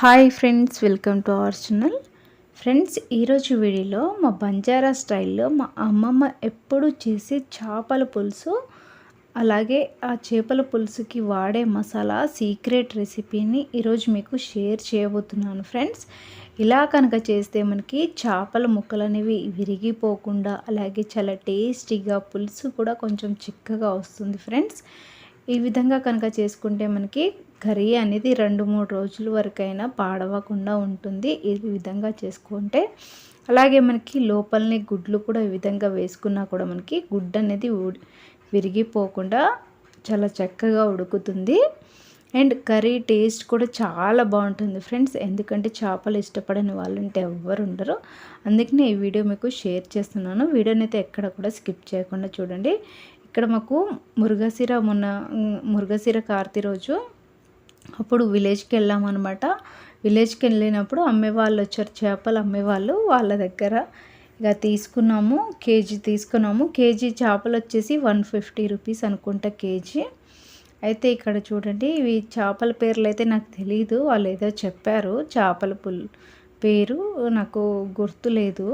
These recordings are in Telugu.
Hi friends welcome to our channel. Friends ఈరోజు వీడియోలో మా బంజారా స్టైల్లో మా అమ్మమ్మ ఎప్పుడు చేసే చేపల పులుసు అలాగే ఆ చేపల పులుసుకి వాడే మసాలా సీక్రెట్ రెసిపీని ఈరోజు మీకు షేర్ చేయబోతున్నాను ఫ్రెండ్స్. ఇలా కనుక చేస్తే మనకి చేపల ముక్కలు అనేవి విరిగిపోకుండా అలాగే చాలా టేస్టీగా పులుసు కూడా కొంచెం చిక్కగా వస్తుంది ఫ్రెండ్స్. ఈ విధంగా కనుక చేసుకుంటే మనకి కర్రీ అనేది రెండు మూడు రోజుల వరకైనా పాడవకుండా ఉంటుంది. ఈ విధంగా చేసుకుంటే అలాగే మనకి లోపలనే గుడ్లు కూడా ఈ విధంగా వేసుకున్నా కూడా మనకి గుడ్డు అనేది విరిగిపోకుండా చాలా చక్కగా ఉడుకుతుంది. అండ్ కర్రీ టేస్ట్ కూడా చాలా బాగుంటుంది ఫ్రెండ్స్. ఎందుకంటే చేపలు ఇష్టపడని వాళ్ళు ఉంటే ఎవ్వరు ఉండరు. అందుకనే ఈ వీడియో మీకు షేర్ చేస్తున్నాను. వీడియోని అయితే ఎక్కడ కూడా స్కిప్ చేయకుండా చూడండి. ఇక్కడ మాకు మురుగశిర మొన్న మురుగశిర కార్తీ రోజు అప్పుడు విలేజ్కి వెళ్ళామన్నమాట విలేజ్కి వెళ్ళినప్పుడు అమ్మేవాళ్ళు వచ్చారు చేపలు అమ్మేవాళ్ళు వాళ్ళ దగ్గర. ఇక తీసుకున్నాము కేజీ తీసుకున్నాము. కేజీ చేపలు వచ్చేసి వన్ ఫిఫ్టీ రూపీస్ అనుకుంటా కేజీ. అయితే ఇక్కడ చూడండి ఇవి చేపల పేర్లు అయితే నాకు తెలియదు వాళ్ళు ఏదో చెప్పారు చేపల పుల్ పేరు నాకు గుర్తులేదు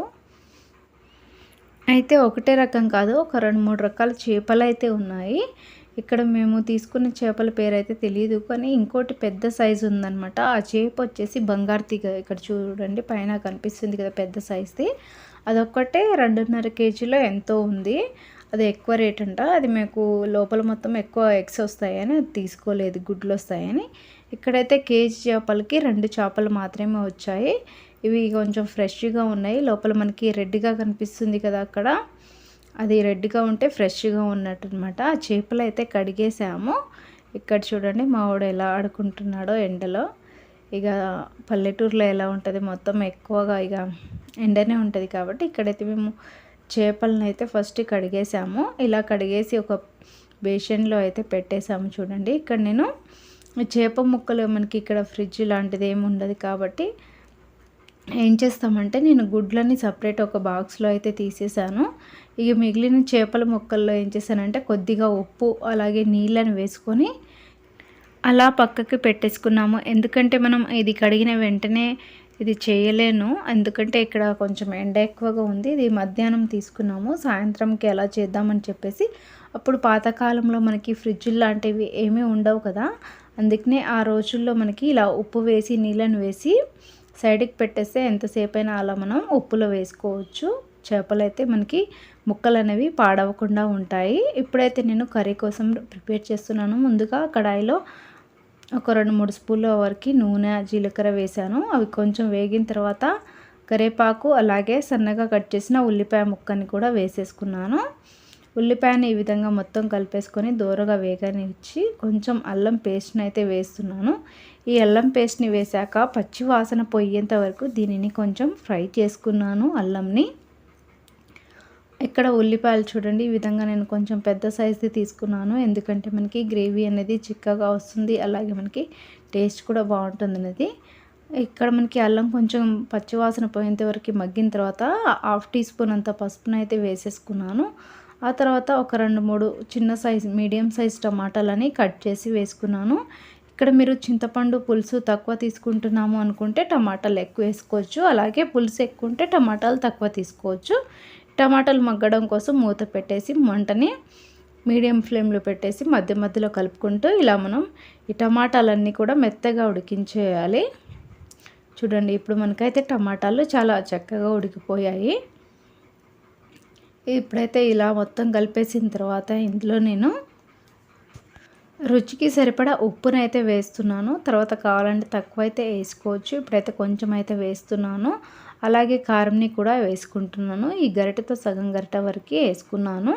అయితే ఒకటే రకం కాదు ఒక రెండు మూడు రకాల చేపలు అయితే ఉన్నాయి. ఇక్కడ మేము తీసుకున్న చేపల పేరు అయితే తెలియదు కానీ ఇంకోటి పెద్ద సైజు ఉందనమాట ఆ చేప వచ్చేసి బంగారు ఇక్కడ చూడండి పైన కనిపిస్తుంది కదా పెద్ద సైజుది. అదొక్కటే రెండున్నర కేజీలో ఎంతో ఉంది. అది ఎక్కువ రేట్ అంట. అది మీకు లోపల మొత్తం ఎక్కువ ఎగ్స్ వస్తాయని అది తీసుకోలేదు గుడ్లు వస్తాయని. ఇక్కడైతే కేజీ చేపలకి రెండు చేపలు మాత్రమే వచ్చాయి. ఇవి కొంచెం ఫ్రెష్గా ఉన్నాయి. లోపల మనకి రెడ్గా కనిపిస్తుంది కదా అక్కడ. అది రెడ్గా ఉంటే ఫ్రెష్గా ఉన్నట్టు అనమాట ఆ చేపలు అయితే కడిగేసాము. ఇక్కడ చూడండి మా వాడు ఎలా ఆడుకుంటున్నాడో ఎండలో. ఇక పల్లెటూరులో ఎలా ఉంటుంది మొత్తం ఎక్కువగా ఇక ఎండనే ఉంటుంది కాబట్టి ఇక్కడైతే మేము చేపలను అయితే ఫస్ట్ కడిగేసాము. ఇలా కడిగేసి ఒక బేషన్లో అయితే పెట్టేసాము చూడండి. ఇక్కడ నేను చేప ముక్కలు మనకి ఇక్కడ ఫ్రిడ్జ్ లాంటిది ఏమి ఉండదు కాబట్టి ఏం చేస్తామంటే నేను గుడ్లని సపరేట్ ఒక బాక్స్లో అయితే తీసేసాను. ఇక మిగిలిన చేపల ముక్కల్లో ఏం చేశానంటే కొద్దిగా ఉప్పు అలాగే నీళ్ళని వేసుకొని అలా పక్కకి పెట్టేసుకున్నాము. ఎందుకంటే మనం ఇది కడిగిన వెంటనే ఇది చేయలేను. ఎందుకంటే ఇక్కడ కొంచెం ఎండ ఎక్కువగా ఉంది. ఇది మధ్యాహ్నం తీసుకున్నాము. సాయంత్రంకి ఎలా చేద్దామని చెప్పేసి అప్పుడు పాతకాలంలో మనకి ఫ్రిడ్జ్ లాంటివి ఏమీ ఉండవు కదా. అందుకనే ఆ రోజుల్లో మనకి ఇలా ఉప్పు వేసి నీళ్ళని వేసి సైడ్కి పెట్టేస్తే ఎంతసేపు అయినా అలా మనం ఉప్పులో వేసుకోవచ్చు. చేపలు అయితే మనకి ముక్కలు అనేవి పాడవకుండా ఉంటాయి. ఇప్పుడైతే నేను కర్రీ కోసం ప్రిపేర్ చేస్తున్నాను. ముందుగా కడాయిలో ఒక రెండు మూడు స్పూన్ల వరకు నూనె జీలకర్ర వేసాను. అవి కొంచెం వేగిన తర్వాత కరివేపాకు అలాగే సన్నగా కట్ చేసిన ఉల్లిపాయ ముక్కని కూడా వేసేసుకున్నాను. ఉల్లిపాయని ఈ విధంగా మొత్తం కలిపేసుకొని దూరగా వేగనిచ్చి కొంచెం అల్లం పేస్ట్ని అయితే వేస్తున్నాను. ఈ అల్లం పేస్ట్ని వేశాక పచ్చి వాసన పోయేంత వరకు దీనిని కొంచెం ఫ్రై చేసుకున్నాను అల్లంని. ఇక్కడ ఉల్లిపాయలు చూడండి ఈ విధంగా నేను కొంచెం పెద్ద సైజుది తీసుకున్నాను. ఎందుకంటే మనకి గ్రేవీ అనేది చిక్కగా వస్తుంది అలాగే మనకి టేస్ట్ కూడా బాగుంటుంది అనేది. ఇక్కడ మనకి అల్లం కొంచెం పచ్చివాసన పోయేంత వరకు మగ్గిన తర్వాత హాఫ్ టీ స్పూన్ అంత పసుపును అయితే వేసేసుకున్నాను. ఆ తర్వాత ఒక రెండు మూడు చిన్న సైజ్ మీడియం సైజ్ టమాటాలని కట్ చేసి వేసుకున్నాను. ఇక్కడ మీరు చింతపండు పులుసు తక్కువ తీసుకుంటున్నాము అనుకుంటే టమాటాలు ఎక్కువ వేసుకోవచ్చు అలాగే పులుసు ఎక్కువ ఉంటే టమాటాలు తక్కువ తీసుకోవచ్చు. టమాటాలు మగ్గడం కోసం మూత పెట్టేసి మంటని మీడియం ఫ్లేమ్లో పెట్టేసి మధ్య మధ్యలో కలుపుకుంటూ ఇలా మనం ఈ టమాటాలన్నీ కూడా మెత్తగా ఉడికించేయాలి. చూడండి ఇప్పుడు మనకైతే టమాటాలు చాలా చక్కగా ఉడికిపోయాయి. ఇప్పుడైతే ఇలా మొత్తం కలిపేసిన తర్వాత ఇందులో నేను రుచికి సరిపడా ఉప్పునైతే వేస్తున్నాను. తర్వాత కావాలంటే తక్కువ అయితే వేసుకోవచ్చు. ఇప్పుడైతే కొంచెం అయితే వేస్తున్నాను. అలాగే కారంని కూడా వేసుకుంటున్నాను. ఈ గరిటతో సగం గరిట వరకు వేసుకున్నాను.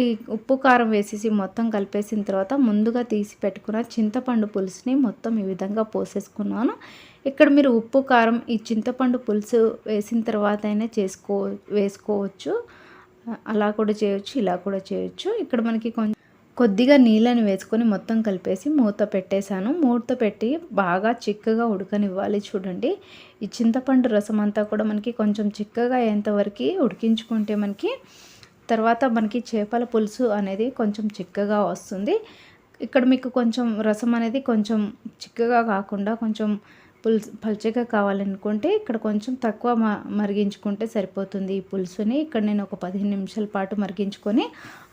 ఈ ఉప్పు కారం వేసేసి మొత్తం కలిపేసిన తర్వాత ముందుగా తీసి పెట్టుకున్న చింతపండు పులుసుని మొత్తం ఈ విధంగా పోసేసుకున్నాను. ఇక్కడ మీరు ఉప్పు కారం ఈ చింతపండు పులుసు వేసిన తర్వాత అయినా చేసుకో వేసుకోవచ్చు. అలా కూడా చేయొచ్చు ఇలా కూడా చేయొచ్చు. ఇక్కడ మనకి కొంచెం కొద్దిగా నీళ్ళని వేసుకొని మొత్తం కలిపేసి మూత పెట్టేశాను. మూత పెట్టి బాగా చిక్కగా ఉడకనివ్వాలి చూడండి. ఈ చింతపండు రసం అంతా కూడా మనకి కొంచెం చిక్కగా అయ్యేంతవరకు ఉడికించుకుంటే మనకి తర్వాత మనకి చేపల పులుసు అనేది కొంచెం చిక్కగా వస్తుంది. ఇక్కడ మీకు కొంచెం రసం అనేది కొంచెం చిక్కగా కాకుండా కొంచెం పులుసు పల్చగా కావాలనుకుంటే ఇక్కడ కొంచెం తక్కువ మరిగించుకుంటే సరిపోతుంది ఈ పులుసుని. ఇక్కడ నేను ఒక పదిహేను నిమిషాల పాటు మరిగించుకొని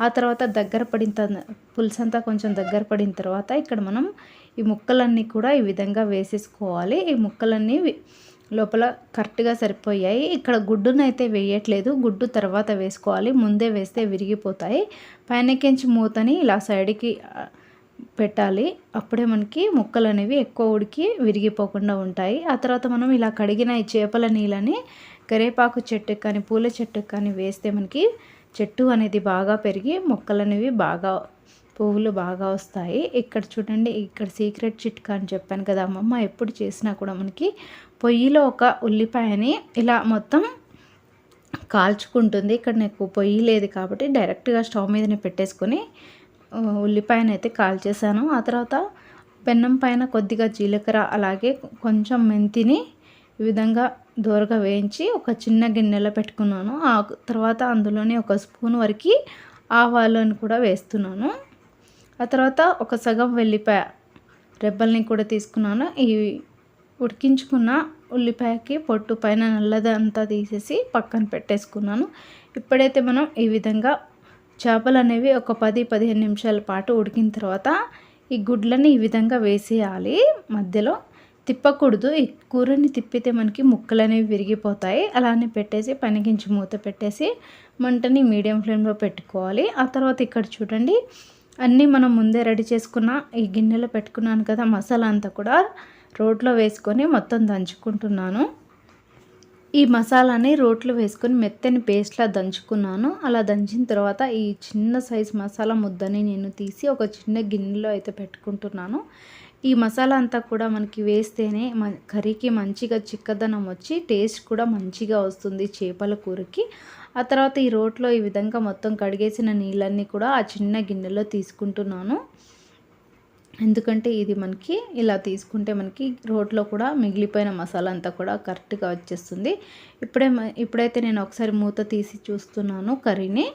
ఆ తర్వాత దగ్గర పడిన పులుసు అంతా కొంచెం దగ్గర పడిన తర్వాత ఇక్కడ మనం ఈ ముక్కలన్నీ కూడా ఈ విధంగా వేసేసుకోవాలి. ఈ ముక్కలన్నీ లోపల కరెక్ట్గా సరిపోయాయి. ఇక్కడ గుడ్డునైతే వేయట్లేదు. గుడ్డు తర్వాత వేసుకోవాలి. ముందే వేస్తే విరిగిపోతాయి. పైనకించి మూతని ఇలా సైడ్కి పెట్టాలి. అప్పుడే మనకి ముక్కలు అనేవి ఎక్కువ ఉడికి విరిగిపోకుండా ఉంటాయి. ఆ తర్వాత మనం ఇలా కడిగిన ఈ చేపల నీళ్ళని కరేపాకు చెట్టుకు కానీ పూల చెట్టుకు కానీ వేస్తే మనకి చెట్టు అనేది బాగా పెరిగి మొక్కలు అనేవి బాగా పువ్వులు బాగా వస్తాయి. ఇక్కడ చూడండి ఇక్కడ సీక్రెట్ చిట్కా అని చెప్పాను కదా అమ్మమ్మ. ఎప్పుడు చేసినా కూడా మనకి పొయ్యిలో ఒక ఉల్లిపాయని ఇలా మొత్తం కాల్చుకుంటుంది. ఇక్కడ నాకు పొయ్యి లేదు కాబట్టి డైరెక్ట్గా స్టవ్ మీదనే పెట్టేసుకొని ఉల్లిపాయను అయితే కాల్చేసాను ఆ తర్వాత పెన్నం పైన కొద్దిగా జీలకర్ర అలాగే కొంచెం మెంతిని ఈ విధంగా దూరగా వేయించి ఒక చిన్న గిన్నెలో పెట్టుకున్నాను. ఆ తర్వాత అందులోనే ఒక స్పూన్ వరకు ఆవాలను కూడా వేస్తున్నాను. ఆ తర్వాత ఒక సగం వెల్లిపాయ రెబ్బల్ని కూడా తీసుకున్నాను. ఈ ఉడికించుకున్న ఉల్లిపాయకి పొట్టు పైన నల్లదంతా తీసేసి పక్కన పెట్టేసుకున్నాను. ఇప్పుడైతే మనం ఈ విధంగా చేపలు అనేవి ఒక పది పదిహేను నిమిషాల పాటు ఉడికిన తర్వాత ఈ గుడ్లని ఈ విధంగా వేసేయాలి. మధ్యలో తిప్పకూడదు. ఈ కూరని తిప్పితే మనకి ముక్కలు అనేవి విరిగిపోతాయి. అలానే పెట్టేసి పనికించి మూత పెట్టేసి మంటని మీడియం ఫ్లేమ్లో పెట్టుకోవాలి. ఆ తర్వాత ఇక్కడ చూడండి అన్నీ మనం ముందే రెడీ చేసుకున్న ఈ గిన్నెలో పెట్టుకున్నాను కదా మసాలా అంతా కూడా రోట్లో వేసుకొని మొత్తం దంచుకుంటున్నాను. ఈ మసాలాని రోట్లో వేసుకొని మెత్తని పేస్ట్లా దంచుకున్నాను. అలా దంచిన తర్వాత ఈ చిన్న సైజ్ మసాలా ముద్దని నేను తీసి ఒక చిన్న గిన్నెలో అయితే పెట్టుకుంటున్నాను. ఈ మసాలా అంతా కూడా మనకి వేస్తేనే కర్రీకి మంచిగా చిక్కదనం వచ్చి టేస్ట్ కూడా మంచిగా వస్తుంది చేపల కూరకి. ఆ తర్వాత ఈ రోట్లో ఈ విధంగా మొత్తం కడిగేసిన నీళ్ళన్నీ కూడా ఆ చిన్న గిన్నెలో తీసుకుంటున్నాను. ఎందుకంటే ఇది మనకి ఇలా తీసుకుంటే మనకి రోట్లో కూడా మిగిలిపోయిన మసాలా అంతా కూడా కరెక్ట్గా వచ్చేస్తుంది. ఇప్పుడే ఇప్పుడైతే నేను ఒకసారి మూత తీసి చూస్తున్నాను కర్రీని.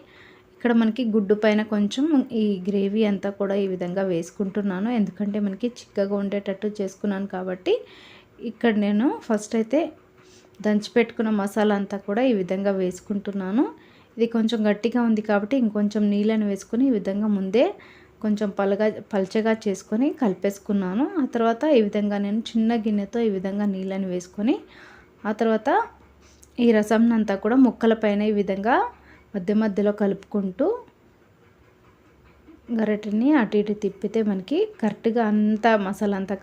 ఇక్కడ మనకి గుడ్డు పైన కొంచెం ఈ గ్రేవీ అంతా కూడా ఈ విధంగా వేసుకుంటున్నాను. ఎందుకంటే మనకి చిక్కగా ఉండేటట్టు చేసుకున్నాను కాబట్టి ఇక్కడ నేను ఫస్ట్ అయితే దంచిపెట్టుకున్న మసాలా అంతా కూడా ఈ విధంగా వేసుకుంటున్నాను. ఇది కొంచెం గట్టిగా ఉంది కాబట్టి ఇంకొంచెం నీళ్ళని వేసుకుని ఈ విధంగా ముందే కొంచెం పలగా పలచగా చేసుకొని కలిపేసుకున్నాను. ఆ తర్వాత ఈ విధంగా నేను చిన్న గిన్నెతో ఈ విధంగా నీళ్ళని వేసుకొని ఆ తర్వాత ఈ రసం అంతా కూడా ముక్కల పైన ఈ విధంగా మధ్య మధ్యలో కలుపుకుంటూ గరిటెని అటు ఇటు తిప్పితే మనకి కరెక్ట్గా అంతా మసాలా అంతా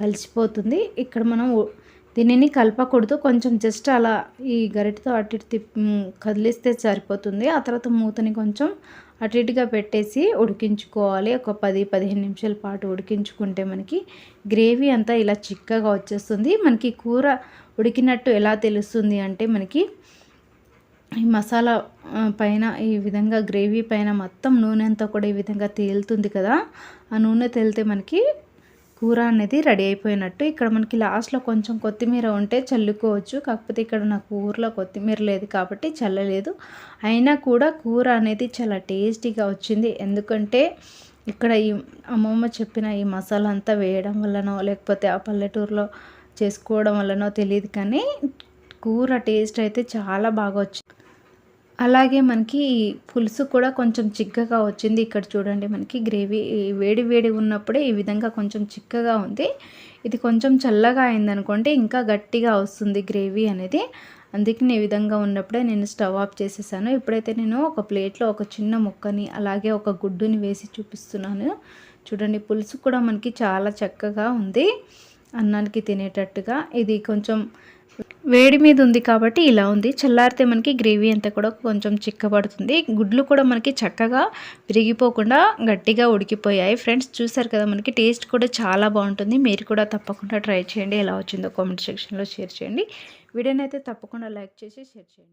కలిసిపోతుంది. ఇక్కడ మనం దీనిని కలపకూడదు. కొంచెం జస్ట్ అలా ఈ గరిటతో అటు ఇటు కదిలిస్తే సరిపోతుంది. ఆ తర్వాత మూతని కొంచెం అటు ఇటుగా పెట్టేసి ఉడికించుకోవాలి. ఒక పది పదిహేను నిమిషాల పాటు ఉడికించుకుంటే మనకి గ్రేవీ అంతా ఇలా చిక్కగా వచ్చేస్తుంది. మనకి కూర ఉడికినట్టు ఎలా తెలుస్తుంది అంటే మనకి ఈ మసాలా పైన ఈ విధంగా గ్రేవీ పైన మొత్తం నూనె అంతా కూడా ఈ విధంగా తేలుతుంది కదా. ఆ నూనె తేలితే మనకి కూర అనేది రెడీ అయిపోయినట్టు. ఇక్కడ మనకి లాస్ట్లో కొంచెం కొత్తిమీర ఉంటే చల్లుకోవచ్చు. కాకపోతే ఇక్కడ నాకు ఊర్లో కొత్తిమీర లేదు కాబట్టి చల్లలేదు. అయినా కూడా కూర అనేది చాలా టేస్టీగా వచ్చింది. ఎందుకంటే ఇక్కడ ఈ అమ్మమ్మ చెప్పిన ఈ మసాలా అంతా వేయడం వల్లనో లేకపోతే ఆ పల్లెటూరులో చేసుకోవడం వల్లనో తెలియదు కానీ కూర టేస్ట్ అయితే చాలా బాగా వచ్చింది. అలాగే మనకి పులుసు కూడా కొంచెం చిక్కగా వచ్చింది. ఇక్కడ చూడండి మనకి గ్రేవీ వేడి వేడి ఉన్నప్పుడే ఈ విధంగా కొంచెం చిక్కగా ఉంది. ఇది కొంచెం చల్లగా అయిందనుకోండి ఇంకా గట్టిగా వస్తుంది గ్రేవీ అనేది. అందుకని ఈ విధంగా ఉన్నప్పుడే నేను స్టవ్ ఆఫ్ చేసేసాను. ఇప్పుడైతే నేను ఒక ప్లేట్లో ఒక చిన్న ముక్కని అలాగే ఒక గుడ్డుని వేసి చూపిస్తున్నాను. చూడండి పులుసు కూడా మనకి చాలా చక్కగా ఉంది. అన్నానికి తినేటట్టుగా. ఇది కొంచెం వేడి మీద ఉంది కాబట్టి ఇలా ఉంది. చల్లారితే మనకి గ్రేవీ అంతా కూడా కొంచెం చిక్కబడుతుంది. గుడ్లు కూడా మనకి చక్కగా విరిగిపోకుండా గట్టిగా ఉడికిపోయాయి. ఫ్రెండ్స్ చూసారు కదా మనకి టేస్ట్ కూడా చాలా బాగుంటుంది. మీరు కూడా తప్పకుండా ట్రై చేయండి. ఎలా వచ్చిందో కామెంట్ సెక్షన్లో షేర్ చేయండి. వీడియోని అయితే తప్పకుండా లైక్ చేసి షేర్ చేయండి.